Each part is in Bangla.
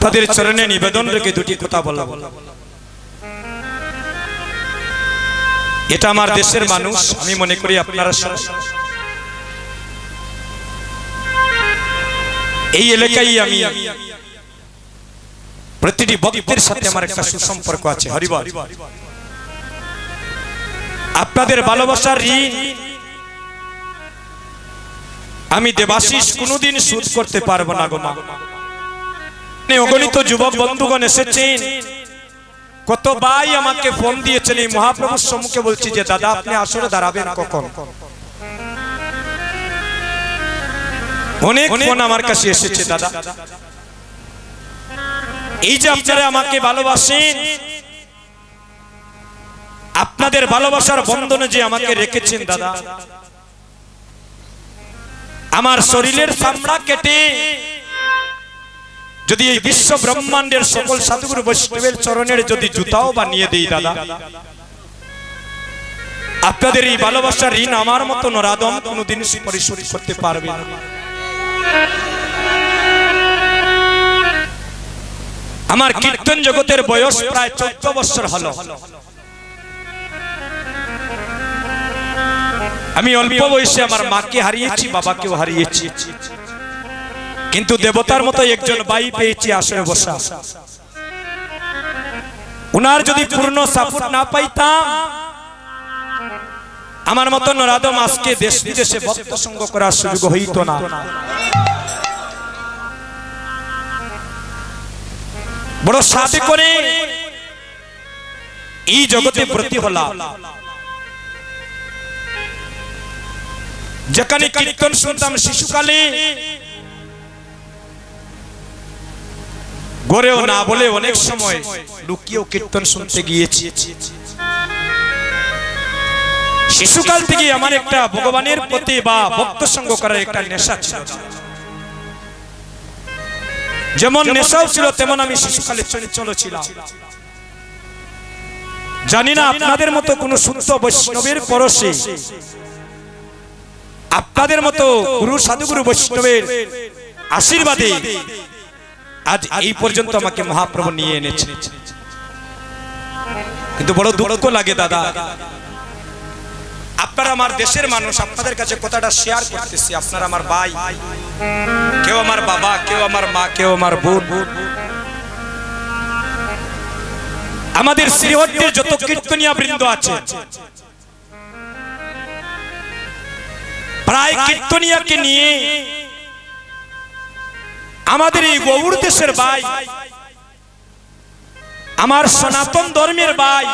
আপনাদের চরণে নিবেদন রেখে দুটি কথা বললাম। এটা আমার দেশের মানুষ, আমি মনে করি আপনারা এই এলাকায় আমি প্রতিটি ভক্তের সাথে আমার একটা সুসম্পর্ক আছে, হরিবল। আপনাদের ভালোবাসার ঋণ আমি দেবাশিস কোনোদিন সুদ করতে পারব না গো মা। অগণিত যুবক বন্ধুগণ এসেছেন কত ভাই আমাকে ফোন দিয়েছেন এই মহাপ্রভুর সম্মুখে বলছি যে দাদা আপনি আসরে দাঁড়াবেন কখন অনেক ফোন আমার কাছে এসেছে, দাদা, এই যে আপনারা আমাকে ভালোবাসেন, আপনাদের ভালোবাসার বন্ধনে যে আমাকে রেখেছেন, দাদা, আমার শরীরের চামড়া কেটে যদি এই বিশ্ব ব্রহ্মাণ্ডের সকল সাধুগুরু বৈষ্ণবের চরণের যদি জুতাও বানিয়ে দেই দাদা, আপনাদের এই ভালোবাসার ঋণ আমার মতো নরাদম কোনোদিন পরিশোধ করতে পারবে আমার কীর্তন জগতের বয়স প্রায় চোদ্দ বছর হলো। আমি অল্প বয়সে আমার মাকে হারিয়েছি, বাবাকেও হারিয়েছি। কিন্তু দেবতার মতো একজন বাই পেয়েছি আসরে বসা। উনার যদি পূর্ণ সাপোর্ট না পাইতাম, আমার মতন রাদম আজকে দেশ বিদেশে ভক্ত সঙ্গ করার সুযোগ হইত না। বড় সাথে করে এই জগতে ব্রতী হলাম। যেখানে কীর্তন শুনতাম শিশুকালে গড়েও না বলে অনেক সময় লুকিয়েও কীর্তন শুনতে গিয়েছি। শিশুকাল থেকে আমার একটা ভগবানের প্রতি বা ভক্ত সঙ্গ করার একটা নেশা ছিল যেমন নেশাও ছিল তেমন আমি শিশুকালে চঞ্চল ছিলাম। জানি না আপনাদের মতো কোন শুদ্ধ বৈষ্ণবের পরশে আপনাদের মতো গুরু সাধুগুরু বৈষ্ণবের আশীর্বাদে আজ এই পর্যন্ত আমাকে মহাপ্রভু নিয়ে এনেছে। কিন্তু বড় দুঃখ লাগে দাদা। আপনারা আমার দেশের মানুষ আপনাদের কাছে কথাটা শেয়ার করতেছি। আপনারা আমার ভাই। কেউ আমার বাবা কেউ আমার মা কেউ আমার বোন। আমাদের শ্রীহট্টের যত কীর্তনিয়া বৃন্দ আছে প্রায় কীর্তনিয়াকে নিয়ে আমাদের এই গৌর দেশের ভাই, আমার সনাতন ধর্মের ভাই।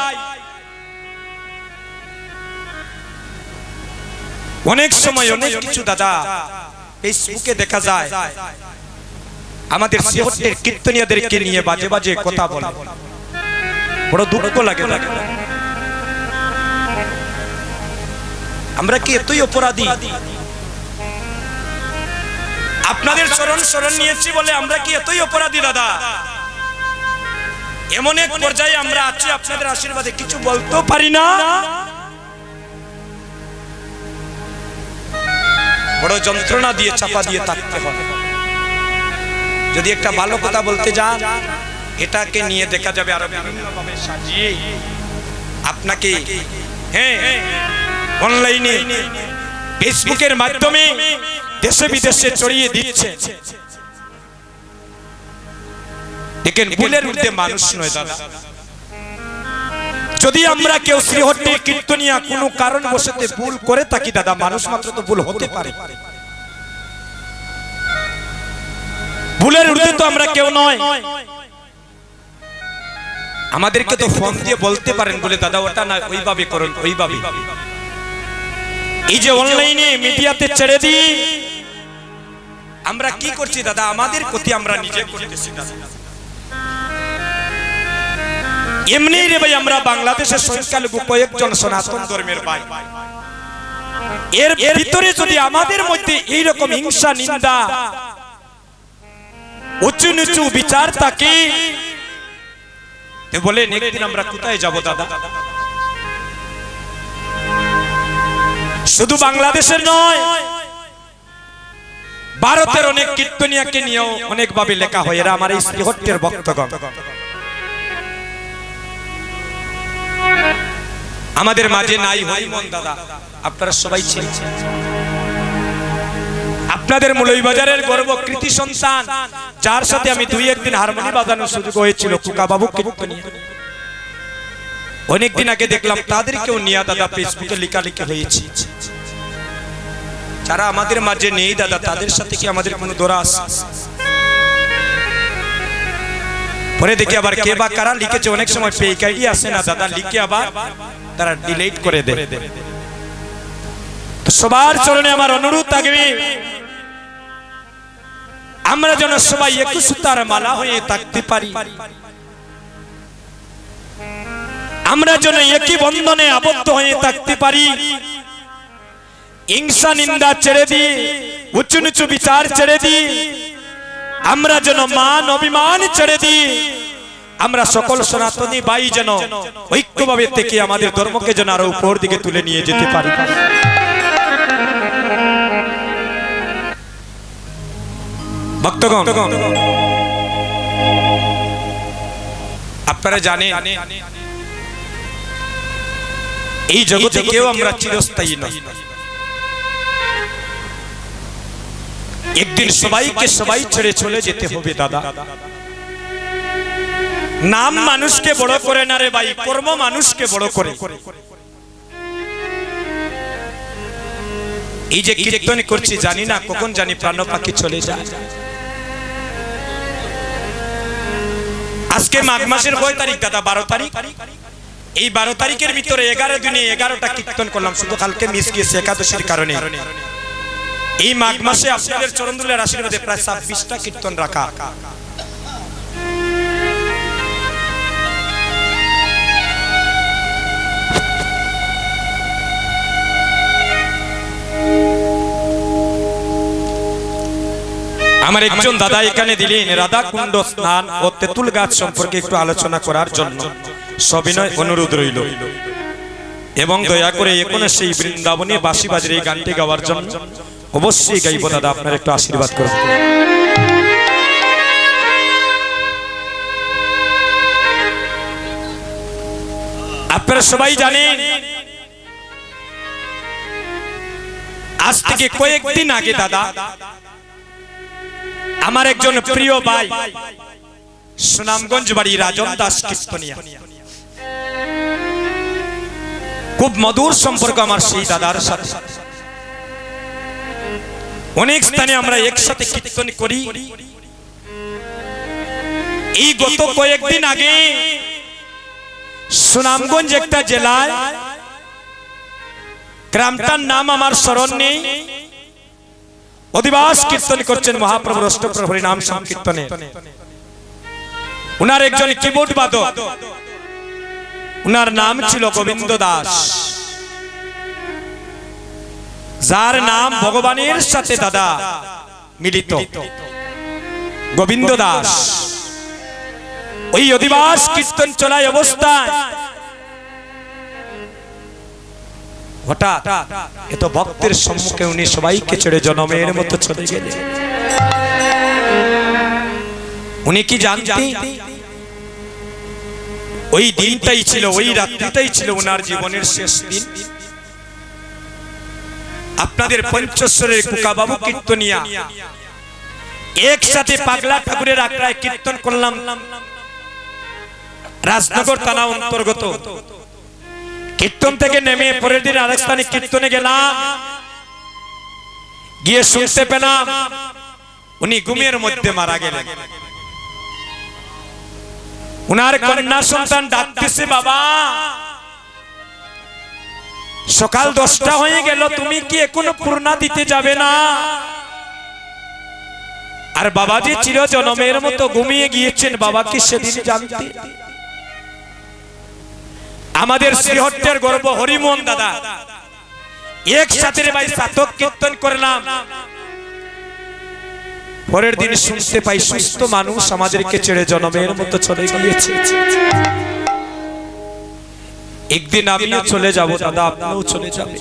অনেক সময় অনেক কিছু দাদা ফেসবুকে দেখা যায়। আমাদের সিহটের কীর্তনিয়াদেরকে নিয়ে বাজে বাজে কথা বলে। বড় দুঃখ লাগে লাগে আমরা কি এতই অপরাধী? আপনাদের চরণ স্মরণ নিয়েছি বলে আমরা কি এতই অপরাধী, দাদা? এমন এক পর্যায়ে আমরা আছি, আপনাদের আশীর্বাদে কিছু বলতেও পারি না। বড় যন্ত্রণা দিয়ে চাপা দিয়ে থাকতে হবে। যদি একটা ভালো কথা বলতে যান, এটাকে নিয়ে দেখা যাবে আরও বিভিন্নভাবে সাজিয়ে। আপনাকে হ্যাঁ অনলাইনে ফেসবুকের মাধ্যমে দেশে বিদেশে ছড়িয়ে দিচ্ছে দেখেন ভুলের ঊর্ধ্বে মানুষ নয় দাদা। যদি আমরা কেউ শ্রীহট্টে কীর্তনিয়া কোনো কারণ বসেতে ভুল করে থাকি দাদা মানুষ মাত্র তো ভুল হতে পারে। ভুলের ঊর্ধ্বে তো আমরা কেউ নয়। আমাদেরকে তো ফোন দিয়ে বলতে পারেন বলে দাদা ওটা না ওইভাবে করুন ওইভাবে। এই যে অনলাইনে মিডিয়াতে ছেড়ে দিই আমরা কি করছি, দাদা? আমাদের ক্ষতি আমরা নিজে করতেছি, দাদা। এমনি রে ভাই, আমরা বাংলাদেশের সংখ্যালঘু কয়েকজন সনাতন ধর্মের ভাই। এর ভিতরে যদি আমাদের মধ্যে এই রকম হিংসা, নিন্দা, উঁচু নিচু বিচার থাকে বলেন, একদিন আমরা কোথায় যাব, দাদা? শুধু বাংলাদেশের নয় ভারতের অনেক কীর্তনিয়াকে নিয়েও অনেকভাবে লেখা হয়। এরা আমার এই শ্রীহট্টের ভক্তগণ। আমাদের মাঝে নাই হরিমন দাদা। আপনারা সবাই ছিলেন আপনাদের বাজারের গর্ব কৃতি সন্তান, যার সাথে আমি দুই একদিন হারমোনি বাজানোর সুযোগ হয়েছিল কুকা বাবু কীর্তনিয়া। অনেকদিন আগে দেখলাম তাদেরকেও নিয়ে দাদা ফেসবুকে লেখালেখি হয়েছে। যারা আমাদের মাঝে নেই দাদা, তাদের সাথে কি আমাদের কোনো দোরা আছে? পরে দেখি আবার কে বা কারা লিখেছে, অনেক সময় ফেক আইডি আসে না দাদা, লিখে আবার তারা ডিলিট করে দেয়। সবার চরণে আমার অনুরোধ থাকবে, আমরা যেন সবাই একটু সুতার মালা হয়ে থাকতে পারি। আমরা যেন একই বন্ধনে আবদ্ধ হয়ে থাকতে পারি। হিংসা নিন্দা ছেড়ে দিয়ে উঁচু নিচু বিচার ছেড়ে দিয়ে আমরা যেন মান অভিমান ছেড়ে দিই আমরা সকল সনাতনী ভাই যেন ঐক্যভাবে থেকে আমাদের ধর্মকে যেন আরও উপর দিকে তুলে নিয়ে যেতে পারি। আপনারা জানেন, এই জগতে কেউ আমরা চিরস্থায়ী নয় একদিন সবাইকে সবাই ছেড়ে চলে যেতে হবে, দাদা। নাম মানুষকে বড় করে না রে ভাই, কর্ম মানুষকে বড় করে। এই যে কীর্তন করছি, জানি না কখন জানি প্রাণ পাখি চলে যায়। আজকে মাঘ মাসের কয় তারিখ, দাদা? বারো তারিখ? এই বারো তারিখের ভিতরে এগারো দিনে এগারোটা কীর্তন করলাম, শুধু কালকে মিস গিয়েছে একাদশীর কারণে। এই মাঘ মাসে আপনাদের চরণদুলের আশীর্বাদে প্রায় ছাব্বিশটা কীর্তন রাখা। আমার একজন দাদা এখানে দিলেন রাধা কুণ্ড স্নান ও তেঁতুল গাছ সম্পর্কে একটু আলোচনা করার জন্য সবিনয় অনুরোধ রইল। এবং দয়া করে এখনও সেই বৃন্দাবনে বাসি বাজারে এই গানটি গাওয়ার জন্য অবশ্যই গাইব দাদা আপনার একটু আশীর্বাদ করুন। আপনারা সবাই জানেন আজ থেকে কয়েকদিন আগে দাদা আমার একজন প্রিয় ভাই সুনামগঞ্জ বাড়ি রাজন দাস কীর্তনিয়া। খুব মধুর সম্পর্ক আমার সেই দাদার সাথে। অনেক স্থানে আমরা একসাথে কীর্তন করি। এই গত কয়েকদিন আগে সুনামগঞ্জ একটা জেলায় গ্রামটার নাম আমার স্মরণ নেই। অধিবাস কীর্তন করছেন মহাপ্রভু অষ্টপ্রভুর নাম সংকীর্তনে। উনার একজন কিবোর্ড বাদক। উনার নাম ছিল গোবিন্দ দাস। যার নাম ভগবানের সাথে দাদা মিলিত। গোবিন্দ দাস। ওই অধিবাস কীর্তন চলায় অবস্থায় হঠাৎ এত ভক্তের সম্মুখে উনি সবাইকে ছেড়ে জনমের মতো চলে গেলেন। উনি কি জানতেন? ওই দিনটাই ছিল, ওই রাত্রিটাই ছিল ওনার জীবনের শেষ দিন। আপনাদের পঞ্চস্বরের কুকাবাবু কীর্তনিয়া। একসাথে পাগলা ঠাকুরের আগ্রায় কীর্তন করলাম। রাজনগর থানা অন্তর্গত। কীর্তন থেকে নেমে পরের দিন আরেক স্থানে কীর্তনে গেলাম। গিয়ে শুনতে পেলাম, উনি ঘুমের মধ্যে মারা গেলেন। উনার কন্যা সন্তান ডাকতেছে, বাবা সকাল দশটা হয়ে গেল, তুমি কি এখনও পূর্ণা দিতে যাবে না? আর বাবা যে চির জনমের মতো ঘুমিয়ে গিয়েছেন, বাবা কি সেদিন জানতে? আমাদের শ্রীহট্টের গর্ব, হরিমোহন দাদা একসাথে ভাই সাতক কীর্তন করলাম। পরের দিন শুনতে পাই, সুস্থ মানুষ আমাদেরকে ছেড়ে জনমের মতো চলে গিয়েছে। একদিন আমিও চলে যাব দাদা আপনিও চলে যাবে